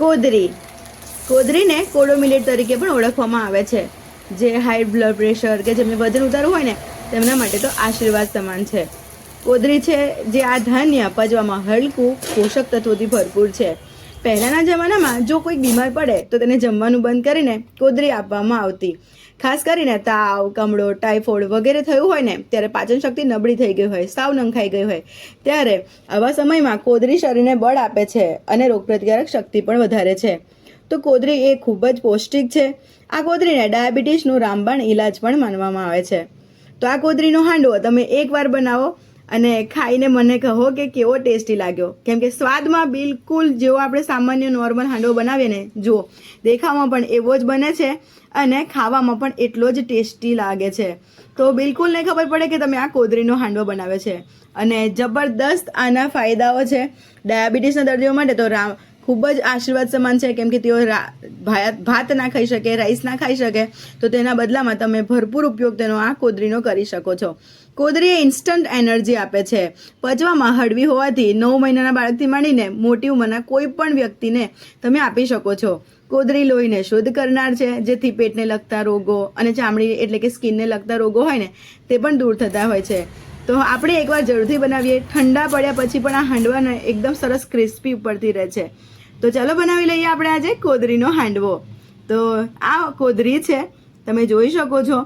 કોદરી. કોદરીને કોડો millet તરીકે પણ ઓળખવામાં આવે છે. જે હાઈ બ્લડ પ્રેશર કે જેમને વજન ઉતારવું હોય ને, તેમના માટે તો આશીર્વાદ સમાન છે. કોદરી છે જે આ ધાન્ય પચવામાં હલકું પોષક તત્વોથી ભરપૂર છે. પહેલાંના જમાનામાં જો કોઈ બીમાર પડે તો તેને જમવાનું બંધ કરીને કોદરી આપવામાં આવતી. ખાસ કરીને તાવ, કમળો ટાઇફોઇડ વગેરે થયું હોય ને, ત્યારે પાચન શક્તિ નબળી થઈ ગઈ હોય, સાવ નંખાઈ ગઈ હોય. ત્યારે આવા સમયમાં કોદરી શરીરને બળ આપે છે અને રોગપ્રતિકારક શક્તિ પણ વધારે છે. તો કોદરી એ ખૂબ જ પૌષ્ટિક છે. આ કોદરીને ડાયાબિટીસનું રામબાણ ઈલાજ પણ માનવામાં આવે છે. તો આ કોદરીનો હાંડવો તમે એકવાર બનાવો અને ખાઈને મને કહો કે કેવો ટેસ્ટી લાગ્યો. કેમ કે સ્વાદમાં બિલકુલ જેવો આપણે સામાન્ય નોર્મલ હાંડવો બનાવીએ ને, જુઓ, દેખાવમાં પણ એવો જ બને છે અને ખાવામાં પણ એટલો જ ટેસ્ટી લાગે છે. તો બિલકુલ નહીં ખબર પડે કે તમે આ કોદરીનો હાંડવો બનાવે છે. અને જબરદસ્ત આના ફાયદાઓ છે. ડાયાબિટીસના દર્દીઓ માટે તો રામ ખૂબ જ આશીર્વાદ સમાન છે. કેમ કે તેઓ રા- ભાત ના ખાઈ શકે, રાઈસ ના ખાઈ શકે, તો તેના બદલામાં તમે ભરપૂર ઉપયોગ તેનો આ કોદરીનો કરી શકો છો. કોદરી એ ઇન્સ્ટન્ટ એનર્જી આપે છે. પચવામાં હળવી હોવાથી નવ મહિનાના બાળકથી માંડીને મોટી ઉંમરના કોઈ પણ વ્યક્તિને તમે આપી શકો છો. કોદરી લોહીને શુદ્ધ કરનાર છે, જેથી પેટને લગતા રોગો અને ચામડી એટલે કે સ્કિનને લગતા રોગો હોય ને, તે પણ દૂર થતા હોય છે. તો આપણે એકવાર જરૂરથી બનાવીએ. ઠંડા પડ્યા પછી પણ આ હાંડવાને એકદમ સરસ ક્રિસ્પી ઉપરથી રહે છે. તો ચાલો બનાવી લઈએ આપણે આજે કોદરીનો હાંડવો. તો આ કોદરી છે, તમે જોઈ શકો છો.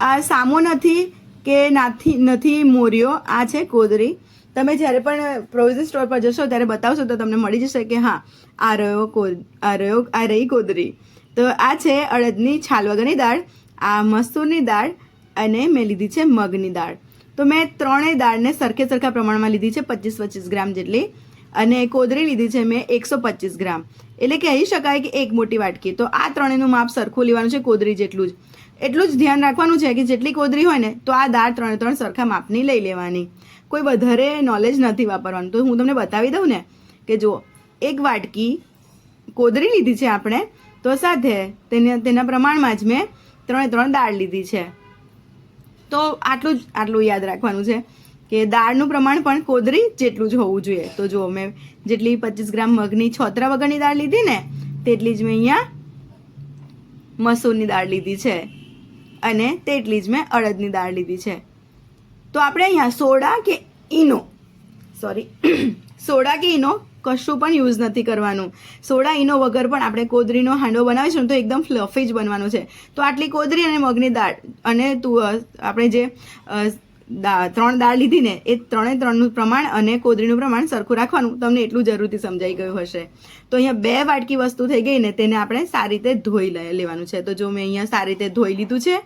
આ સામો નથી કે નાથી નથી મોર્યો. આ છે કોદરી. તમે જ્યારે પણ પ્રોવિઝન સ્ટોર પર જશો, ત્યારે બતાવશો તો તમને મળી જશે કે હા, આ રહ્યો કો આ રહ્યો આ રહી કોદરી. તો આ છે અડદની છાલ વગરની દાળ, આ મસૂરની દાળ અને મેં લીધી છે મગની દાળ. તો મેં ત્રણેય દાળને સરખે સરખા પ્રમાણમાં લીધી છે, પચીસ પચીસ ગ્રામ જેટલી. અને કોદરી લીધી છે મેં એકસો પચીસ ગ્રામ. એટલે કહી શકાય કે એક મોટી વાટકી. તો આ ત્રણેયનું માપ સરખું લેવાનું છે કોદરી જેટલું જ. એટલું જ ધ્યાન રાખવાનું છે કે જેટલી કોદરી હોય ને, તો આ દાળ ત્રણે ત્રણ સરખા માપની લઈ લેવાની. કોઈ વધારે નોલેજ નથી વાપરવાનું. તો હું તમને બતાવી દઉં ને કે જુઓ, એક વાટકી કોદરી લીધી છે આપણે, તો સાથે તેને, તેના પ્રમાણમાં જ મેં ત્રણે ત્રણ દાળ લીધી છે. તો આટલું જ, આટલું યાદ રાખવાનું છે કે દાળનું પ્રમાણ પણ કોદરી જેટલું જ હોવું જોઈએ. તો જુઓ, મેં જેટલી પચીસ ગ્રામ મગની છોતરા વગરની દાળ લીધી ને, તેટલી જ મેં અહીંયા મસૂરની દાળ લીધી છે. અને તેટલી જ મેં અડદની દાળ લીધી છે. તો આપણે અહીંયા સોડા કે ઈનો? સોરી સોડા કે ઈનો કશું પણ યુઝ નથી કરવાનું. સોડા, ઈનો વગર પણ આપણે કોદરીનો હાંડો બનાવીશું તો એકદમ ફ્લફી જ બનવાનું છે. તો આટલી કોદરી અને મગની દાળ અને તું આપણે જે ત્રણ દાળ લીધી ને, એ ત્રણે ત્રણનું પ્રમાણ અને કોદરીનું પ્રમાણ સરખું રાખવાનું. તમને એટલું જરૂરથી સમજાઈ ગયું હશે. તો અહીંયા બે વાટકી વસ્તુ થઈ ગઈ ને તેને આપણે સારી રીતે ધોઈ લેવાનું છે. તો જો મેં અહીંયા સારી રીતે ધોઈ લીધું છે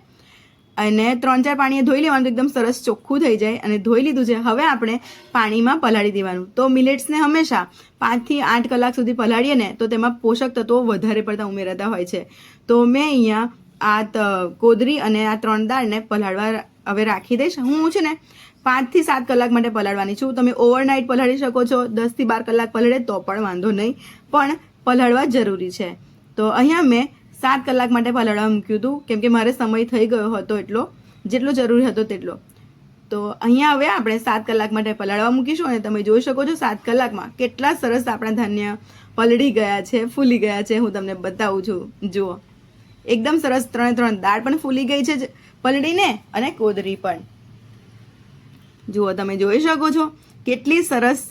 અને ત્રણ ચાર પાણીએ ધોઈ લેવાનું એકદમ સરસ ચોખ્ખું થઈ જાય અને ધોઈ લીધું છે. હવે આપણે પાણીમાં પલાળી દેવાનું. તો મિલેટ્સને હંમેશા પાંચથી આઠ કલાક સુધી પલાળીએ ને તો તેમાં પોષક તત્વો વધારે પડતા ઉમેરાતા હોય છે. તો મેં અહીંયા આ કોદરી અને આ ત્રણ દાળને પલાળવા હવે રાખી દઈશ. હું છે ને પાંચથી સાત કલાક માટે પલાળવાની છું. તમે ઓવરનાઇટ પલાળી શકો છો. દસથી બાર કલાક પલાળે તો પણ વાંધો નહીં. પણ પલાળવા જરૂરી છે. તો અહીંયા મેં સાત કલાક માટે પલાળવા મૂક્યું હતું. કેમ કે મારે સમય થઈ ગયો હતો એટલો. જેટલો જરૂરી હતો તેટલો. તો અહીંયા હવે આપણે સાત કલાક માટે પલાળવા મૂકીશું અને તમે જોઈ શકો છો સાત કલાકમાં કેટલા સરસ આપણા ધાન્ય પલળી ગયા છે, ફૂલી ગયા છે. હું તમને બતાવું છું. જુઓ. એકદમ સરસ ત્રણે ત્રણ દાળ પણ ફૂલી ગઈ છે પલળીને અને કોદરી પણ. જુઓ, તમે જોઈ શકો છો કેટલી સરસ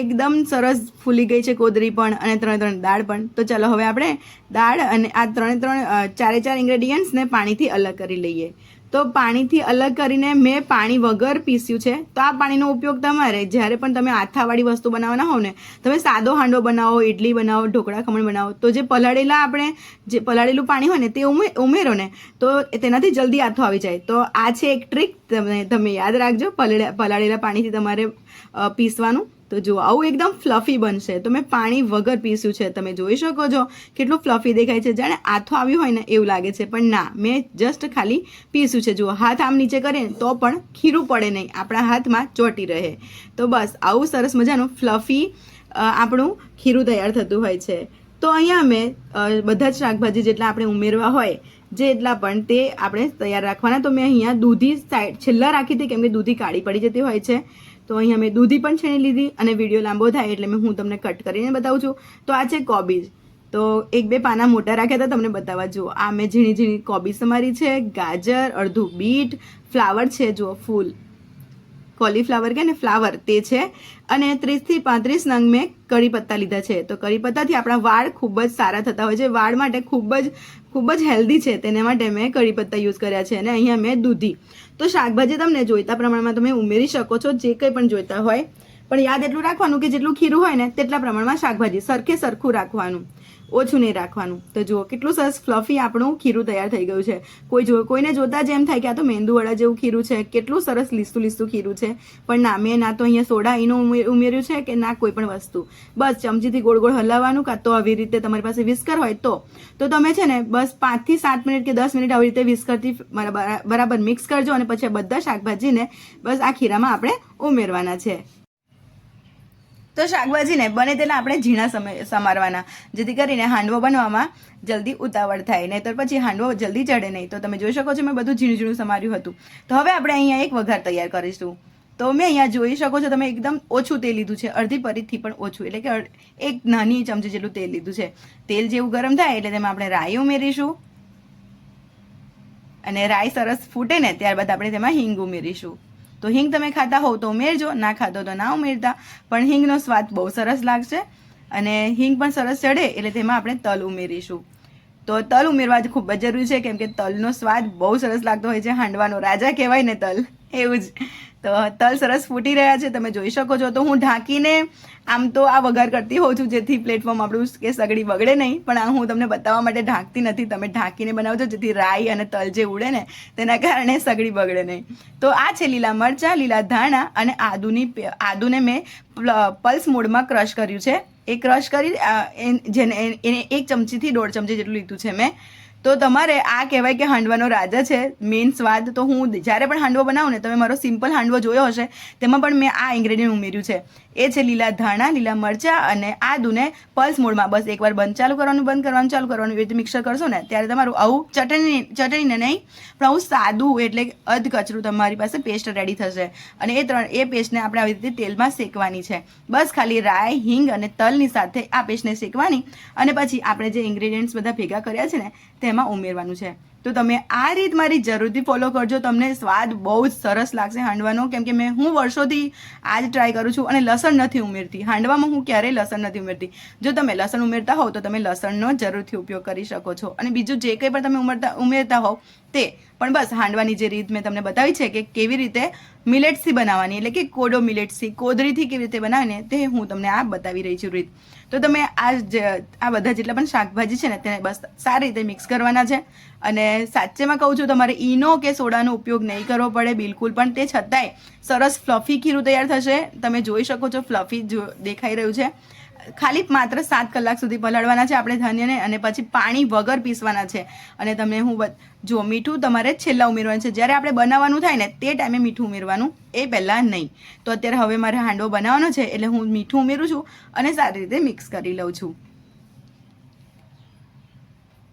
એકદમ સરસ ફૂલી ગઈ છે કોદરી પણ અને ત્રણે ત્રણ દાળ પણ. તો ચાલો હવે આપણે દાળ અને આ ત્રણે ત્રણ ચારે ચાર ઇન્ગ્રેડિયન્ટ્સને પાણીથી અલગ કરી લઈએ. તો પાણીથી અલગ કરીને મેં પાણી વગર પીસ્યું છે. તો આ પાણીનો ઉપયોગ તમારે જ્યારે પણ તમે આથાવાળી વસ્તુ બનાવવાના હોવ ને, તમે સાદો હાંડો બનાવો ઇડલી બનાવો, ઢોકળા ખમણ બનાવો, તો જે પલાળેલા આપણે, જે પલાળેલું પાણી હોય ને તે ઉમેરો ને, તો તેનાથી જલ્દી આથો આવી જાય. તો આ છે એક ટ્રીક, તમે તમે યાદ રાખજો, પલળે, પલાળેલા પાણીથી તમારે પીસવાનું. તો જુઓ, આવું એકદમ ફ્લફી બનશે. તો મેં પાણી વગર પીસ્યું છે. તમે જોઈ શકો છો કેટલું ફ્લફી દેખાય છે. જાણે આથો આવ્યું હોય ને એવું લાગે છે. પણ ના, મેં જસ્ટ ખાલી પીસ્યું છે. જુઓ, હાથ આમ નીચે કરીએ તો પણ ખીરું પડે નહીં. આપણા હાથમાં ચોટી રહે. તો બસ, આવું સરસ મજાનું ફ્લફી આપણું ખીરું તૈયાર થતું હોય છે. તો અહીંયા મેં બધા જ શાકભાજી જેટલા આપણે ઉમેરવા હોય, જેટલા પણ તે આપણે તૈયાર રાખવાના. તો મેં અહીંયા દૂધી સાઈડ, છેલ્લા રાખી હતી કેમ કે દૂધી કાળી પડી જતી હોય છે. તો અહીંયા મેં દૂધી પણ છીણી લીધી અને વીડિયો લાંબો થાય એટલે મેં હું તમને કટ કરીને બતાવું છું. તો આ છે કોબીજ. તો એક બે પાના મોટા રાખ્યા હતા, તમને બતાવવા જુઓ. આ મેં ઝીણી ઝીણી કોબી તમારી છે, ગાજર, અડધું બીટ, ફ્લાવર છે, જુઓ, ફૂલ. કોલીફ્લાવર કે ને ફ્લાવર તે છે. અને ત્રીસથી પાંત્રીસ નંગ મેં કડી પત્તા લીધા છે. તો કડી પત્તાથી આપણા વાળ ખૂબ જ સારા થતા હોય છે. વાળ માટે ખૂબ જ ખૂબ જ હેલ્ધી છે. તેના માટે મેં કડી પત્તા યુઝ કર્યા છે. અને અહીંયા મેં દૂધી. તો શાકભાજી તમને જોઈતા પ્રમાણમાં તમે ઉમેરી શકો છો, જે કંઈ પણ જોઈતા હોય. પણ યાદ એટલું રાખવાનું કે જેટલું ખીરું હોય ને, તેટલા પ્રમાણમાં શાકભાજી સરખે સરખું રાખવાનું. ઓછું નહીં રાખવાનું. તો જુઓ, કેટલું સરસ ફ્લફી આપણું ખીરું તૈયાર થઈ ગયું છે. કોઈ જો, કોઈને જોતા જ એમ થાય કે આ તો મેંદુવડા જેવું ખીરું છે, કેટલું સરસ લીસું લીસું ખીરું છે. પણ ના, મેં ના તો અહીંયા સોડા એનું ઉમેર્યું છે કે ના કોઈ પણ વસ્તુ. બસ ચમચીથી ગોળ ગોળ હલાવવાનું કાં તો આવી રીતે તમારી પાસે વિસ્કર હોય તો. તો તમે છે ને બસ પાંચથી સાત મિનિટ કે દસ મિનિટ આવી રીતે વિસ્કરથી બરાબર બરાબર મિક્સ કરજો અને પછી બધા શાકભાજીને બસ આ ખીરામાં આપણે ઉમેરવાના છે. તો શાકભાજીને બને તેના આપણે ઝીણા સમારવાના. જેથી કરીને હાંડવો બનવામાં જલ્દી ઉતાવળ થાય. નહીતર પછી હાંડવો જલ્દી ચડે નહીં. તો તમે જોઈ શકો છો મેં બધું ઝીણું ઝીણું સમાર્યું હતું. તો હવે આપણે અહીંયા એક વઘાર તૈયાર કરીશું. તો મેં અહીંયા જોઈ શકો છો તમે એકદમ ઓછું તેલ લીધું છે. અડધી પરીથી પણ ઓછું. એટલે કે એક નાની ચમચી જેટલું તેલ લીધું છે. તેલ જેવું ગરમ થાય એટલે તેમાં આપણે રાઈ ઉમેરીશું. અને રાઈ સરસ ફૂટે ને ત્યારબાદ આપણે તેમાં હિંગ ઉમેરીશું. તો હિંગ તમે ખાતા હોવ તો ઉમેરજો, ના ખાતો તો ના ઉમેરતા. પણ હિંગનો સ્વાદ બહુ સરસ લાગશે અને હિંગ પણ સરસ ચડે એટલે તેમાં આપણે તલ ઉમેરીશું. તો તલ ઉમેરવા જ ખૂબ જ જરૂરી છે કેમ કે તલનો સ્વાદ બહુ સરસ લાગતો હોય છે, હાંડવાનો. રાજા કહેવાય ને તલ. એવું જ. તો તલ સરસ ફૂટી રહ્યા છે, તમે જોઈ શકો છો. તો હું ઢાંકીને આમ તો આ વઘાર કરતી હોઉં છું, જેથી પ્લેટફોર્મ આપણું કે સગડી બગડે નહીં, પણ હું તમને બતાવવા માટે ઢાંકતી નથી. તમે ઢાંકીને બનાવજો, જેથી રાઈ અને તલ જે ઉડે ને, તેના કારણે સગડી બગડે નહીં. તો આ છે લીલા મરચાં, લીલા ધાણા અને આદુની આદુને મેં પ્લ- પલ્સ મોડમાં ક્રશ કર્યું છે. એ ક્રશ કરી જેને એને એક ચમચીથી દોઢ ચમચી જેટલું લીધું છે મેં. તો તમારે આ કહેવાય કે હાંડવાનો રાજા છે મેઇન સ્વાદ તો હું જ્યારે પણ હાંડવો બનાવું ને, તમે મારો સિમ્પલ હાંડવો જોયો હશે, તેમાં પણ મેં આ ઇન્ગ્રેડિયન્ટ ઉમેર્યું છે. એ છે લીલા ધાણા, લીલા મરચાં અને આદુને પલ્સ મોડમાં બસ એકવાર બંધ ચાલુ કરવાનું, બંધ કરવાનું, ચાલુ કરવાનું, એવી રીતે મિક્સર કરશો ને, ત્યારે તમારું આવું ચટણી, ચટણીને નહીં, પણ આવું સાદું એટલે અધ કચરું તમારી પાસે પેસ્ટ રેડી થશે. અને એ ત્રણ, એ પેસ્ટને આપણે આવી રીતે તેલમાં શેકવાની છે. બસ ખાલી રાય હિંગ અને તલની સાથે આ પેસ્ટને શેકવાની અને પછી આપણે જે ઇન્ગ્રેડિયન્ટ્સ બધા ભેગા કર્યા છે ને તેમાં ઉમેરવાનું છે. તો તમે આ રીત મારી જરૂરથી ફોલો કરજો. તમને સ્વાદ બહુ જ સરસ લાગશે હાંડવાનો. કેમ કે મેં હું વર્ષોથી આ જ ટ્રાય કરું છું અને લસણ નથી ઉમેરતી. હાંડવામાં હું ક્યારેય લસણ નથી ઉમેરતી. જો તમે લસણ ઉમેરતા હોવ તો તમે લસણનો જરૂરથી ઉપયોગ કરી શકો છો. અને બીજું જે કંઈ પણ તમે ઉમેરતા ઉમેરતા હોવ તે પણ બસ હાંડવાની જે રીત મેં તમને બતાવી છે કે કેવી રીતે મિલેટ્સથી બનાવવાની, એટલે કે કોડો મિલેટ્સથી, કોદરીથી કેવી રીતે બનાવીને તે હું તમને આ બતાવી રહી છું રીત. તો તમે આ આ બધા જેટલા પણ શાકભાજી છે ને તેને બસ સારી રીતે મિક્સ કરવાના છે. અને સાચેમાં કહું છું, તમારે ઈનો કે સોડાનો ઉપયોગ નહીં કરવો પડે, બિલકુલ, પણ તે છતાંય સરસ ફ્લફી ખીરું તૈયાર થશે. તમે જોઈ શકો છો, ફ્લફી જો દેખાઈ રહ્યું છે. ખાલી માત્ર સાત કલાક સુધી પલાળવાના છે આપણે ધાન્યને અને પછી પાણી વગર પીસવાના છે. અને તમને હું જો મીઠું તમારે છેલ્લા ઉમેરવાનું છે, જ્યારે આપણે બનાવવાનું થાય ને, તે ટાઈમે મીઠું ઉમેરવાનું એ પહેલાં નહીં. તો અત્યારે હવે મારે હાંડવો બનાવવાનો છે, એટલે હું મીઠું ઉમેરું છું અને સારી રીતે મિક્સ કરી લઉં છું.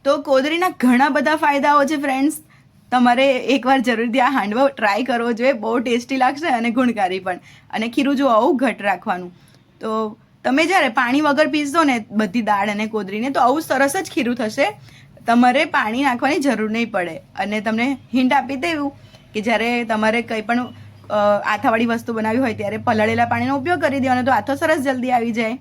તો કોદરીના ઘણા બધા ફાયદાઓ છે ફ્રેન્ડ્સ. તમારે એકવાર જરૂરથી આ હાંડવો ટ્રાય કરવો જોઈએ, બહુ ટેસ્ટી લાગશે અને ગુણકારી પણ. અને ખીરું જો આવું ઘટ રાખવાનું. તો તમે જ્યારે પાણી વગર પીસજો ને બધી દાળ અને કોદરીને, તો આવું સરસ જ ખીરું થશે. તમારે પાણી નાખવાની જરૂર નહીં પડે. અને તમને હિન્ટ આપી દેવું કે જ્યારે તમારે કંઈ પણ આથાવાળી વસ્તુ બનાવી હોય ત્યારે પલાળેલા પાણીનો ઉપયોગ કરી દેવાનો, તો આથો સરસ જલ્દી આવી જાય.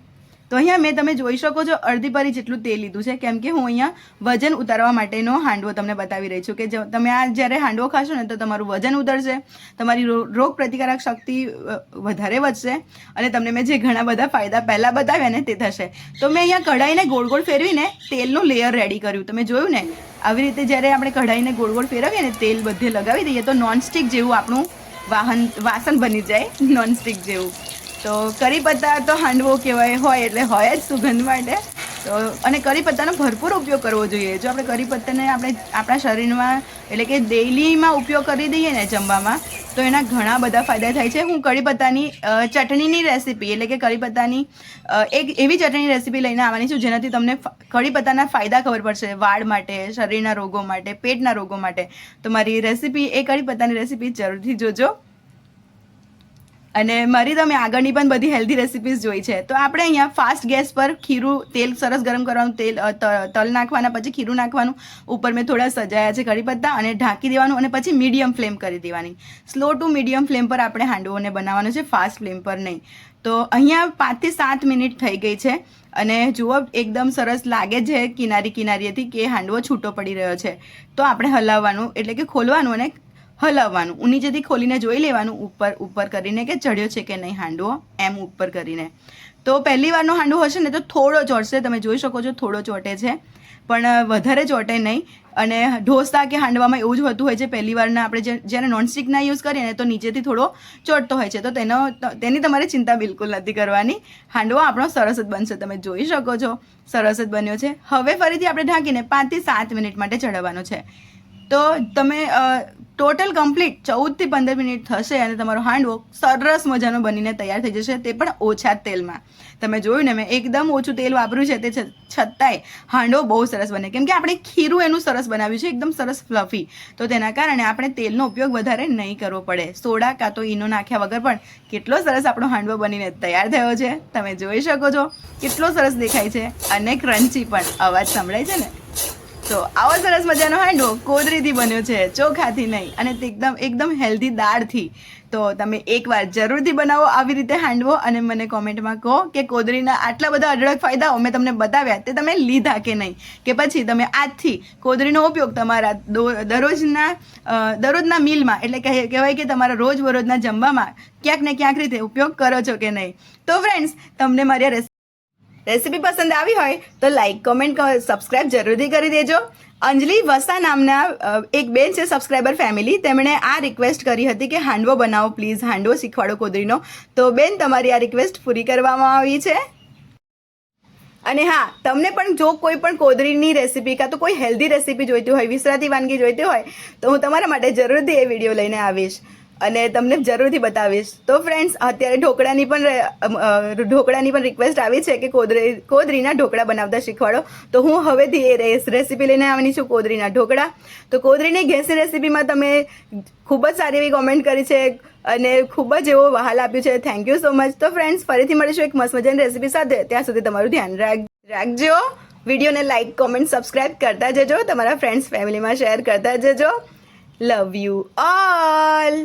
તો અહીંયા મેં તમે જોઈ શકો છો અડધી પરી જેટલું તેલ લીધું છે. કેમ કે હું અહીંયા વજન ઉતારવા માટેનો હાંડવો તમને બતાવી રહી છું કે તમે આ જ્યારે હાંડવો ખાશો ને તો તમારું વજન ઉતરશે, તમારી રોગ પ્રતિકારક શક્તિ વધારે વધશે અને તમને મેં જે ઘણા બધા ફાયદા પહેલાં બતાવ્યા ને તે થશે. તો મેં અહીંયા કઢાઈને ગોળ ગોળ ફેરવીને તેલનું લેયર રેડી કર્યું. તમે જોયું ને, આવી રીતે જ્યારે આપણે કઢાઈને ગોળ ગોળ ફેરવીએ ને તેલ બધે લગાવી દઈએ તો નોનસ્ટિક જેવું આપણું વાહન, વાસણ બની જાય. નોનસ્ટિક જેવું. તો કરી પત્તા તો હાંડવો કહેવાય, હોય એટલે હોય જ સુગંધ માટે. તો અને કરી પત્તાનો ભરપૂર ઉપયોગ કરવો જોઈએ. જો આપણે કરી પત્તાને આપણે આપણા શરીરમાં એટલે કે ડેઈલીમાં ઉપયોગ કરી દઈએ ને જમવામાં, તો એના ઘણા બધા ફાયદા થાય છે. હું કરી પત્તાની ચટણીની રેસીપી એટલે કે કરી પત્તાની એક એવી ચટણી રેસીપી લઈને આવવાની છું જેનાથી તમને કરી પત્તાના ફાયદા ખબર પડશે. વાળ માટે, શરીરના રોગો માટે, પેટના રોગો માટે. તો મારી રેસીપી, એ કરી પત્તાની રેસીપી જરૂરથી જોજો. અને મારી તમે આગળની પણ બધી હેલ્ધી રેસિપીઝ જોઈ છે. તો આપણે અહીંયા ફાસ્ટ ગેસ પર ખીરું, તેલ સરસ ગરમ કરવાનું, તેલ તલ નાખવાના, પછી ખીરું નાખવાનું. ઉપર મેં થોડા સજાયા છે કઢી પત્તા અને ઢાંકી દેવાનું અને પછી મીડિયમ ફ્લેમ કરી દેવાની. સ્લો ટુ મીડિયમ ફ્લેમ પર આપણે હાંડવોને બનાવવાનું છે ફાસ્ટ ફ્લેમ પર નહીં. તો અહીંયા પાંચથી સાત મિનિટ થઈ ગઈ છે અને જુઓ એકદમ સરસ લાગે છે કિનારી કિનારીએથી કે હાંડવો છૂટો પડી રહ્યો છે. તો આપણે હલાવવાનું, એટલે કે ખોલવાનું અને હલાવવાનું ઉની જેથી ખોલીને જોઈ લેવાનું ઉપર ઉપર કરીને કે ચડ્યો છે કે નહીં હાંડવો, એમ ઉપર કરીને. તો પહેલી વારનો હાંડવો હશે ને તો થોડો ચોટશે તમે જોઈ શકો છો થોડો ચોટે છે, પણ વધારે ચોટે નહીં. અને ઢોસા કે હાંડવામાં એવું જ હોતું હોય છે, પહેલી વારના આપણે જ્યારે નોનસ્ટિકના યુઝ કરીએ ને તો નીચેથી થોડો ચોટતો હોય છે. તો તેનો તેની તમારે ચિંતા બિલકુલ નથી કરવાની. હાંડવો આપણો સરસ જ બનશે, તમે જોઈ શકો છો. સરસ જ બન્યો છે. હવે ફરીથી આપણે ઢાંકીને પાંચથી સાત મિનિટ માટે ચડાવવાનો છે. તો તમે ટોટલ કમ્પ્લીટ ચૌદથી પંદર મિનિટ થશે અને તમારો હાંડવો સરસ મજાનો બનીને તૈયાર થઈ જશે, તે પણ ઓછા તેલમાં. તમે જોયું ને, મેં એકદમ ઓછું તેલ વાપર્યું છે, તે છતાંય હાંડવો બહુ સરસ બને. કેમ કે આપણે ખીરું એનું સરસ બનાવ્યું છે, એકદમ સરસ ફ્લફી તો તેના કારણે આપણે તેલનો ઉપયોગ વધારે નહીં કરવો પડે. સોડા કાં તો ઈનો નાખ્યા વગર પણ કેટલો સરસ આપણો હાંડવો બનીને તૈયાર થયો છે. તમે જોઈ શકો છો, કેટલો સરસ દેખાય છે અને ક્રન્ચી પણ. અવાજ સંભળાય છે ને? તો આવો સરસ મજાનો હાંડવો કોદરીથી બન્યો છે, ચોખાથી નહીં. અને તે એકદમ એકદમ હેલ્ધી દાળથી. તો તમે એકવાર જરૂરથી બનાવો આવી રીતે હાંડવો અને મને કોમેન્ટમાં કહો કે કોદરીના આટલા બધા અઢળક ફાયદાઓ મેં તમને બતાવ્યા, તે તમે લીધા કે નહીં? કે પછી તમે આજથી કોદરીનો ઉપયોગ તમારા દરરોજના દરરોજના મીલમાં એટલે કહે કહેવાય કે તમારા રોજ બરોજના જમવામાં ક્યાંક ને ક્યાંક રીતે ઉપયોગ કરો છો કે નહીં? તો ફ્રેન્ડ્સ તમને મારી રેસીપી પસંદ આવી હોય તો લાઈક કોમેન્ટ સબસ્ક્રાઇબ જરૂરથી કરી દેજો. અંજલિ વસા નામના એક બેન છે સબસ્ક્રાઈબર ફેમિલી તેમણે આ રિક્વેસ્ટ કરી હતી કે હાંડવો બનાવો પ્લીઝ હાંડવો શીખવાડો કોદરીનો. તો બેન, તમારી આ રિક્વેસ્ટ પૂરી કરવામાં આવી છે. અને હા, તમને પણ જો કોઈ પણ કોદરીની રેસીપી કાં તો કોઈ હેલ્ધી રેસીપી જોઈતી હોય, વિસરાતી વાનગી જોઈતી હોય, તો હું તમારા માટે જરૂરથી એ વીડિયો લઈને આવીશ. અને તમને જરૂરથી બતાવીશ. તો ફ્રેન્ડ્સ અત્યારે ઢોકળાની પણ ઢોકળાની પણ રિક્વેસ્ટ આવી છે કે કોદરી કોદરીના ઢોકળા બનાવતા શીખવાડો. તો હું હવેથી એ રેસીપી લઈને આવવાની છું, કોદરીના ઢોકળા. તો કોદરીની ગેસની રેસીપીમાં તમે ખૂબ જ સારી એવી કોમેન્ટ કરી છે અને ખૂબ જ એવો વહાલ આપ્યું છે. થેન્ક યુ સો મચ તો ફ્રેન્ડ્સ ફરીથી મળીશું એક મસ્ત મજાની રેસીપી સાથે. ત્યાં સુધી તમારું ધ્યાન રાખ રાખજો. વિડીયોને લાઈક કોમેન્ટ સબસ્ક્રાઇબ કરતા જજો. તમારા ફ્રેન્ડ્સ ફેમિલીમાં શેર કરતા જજો. Love you all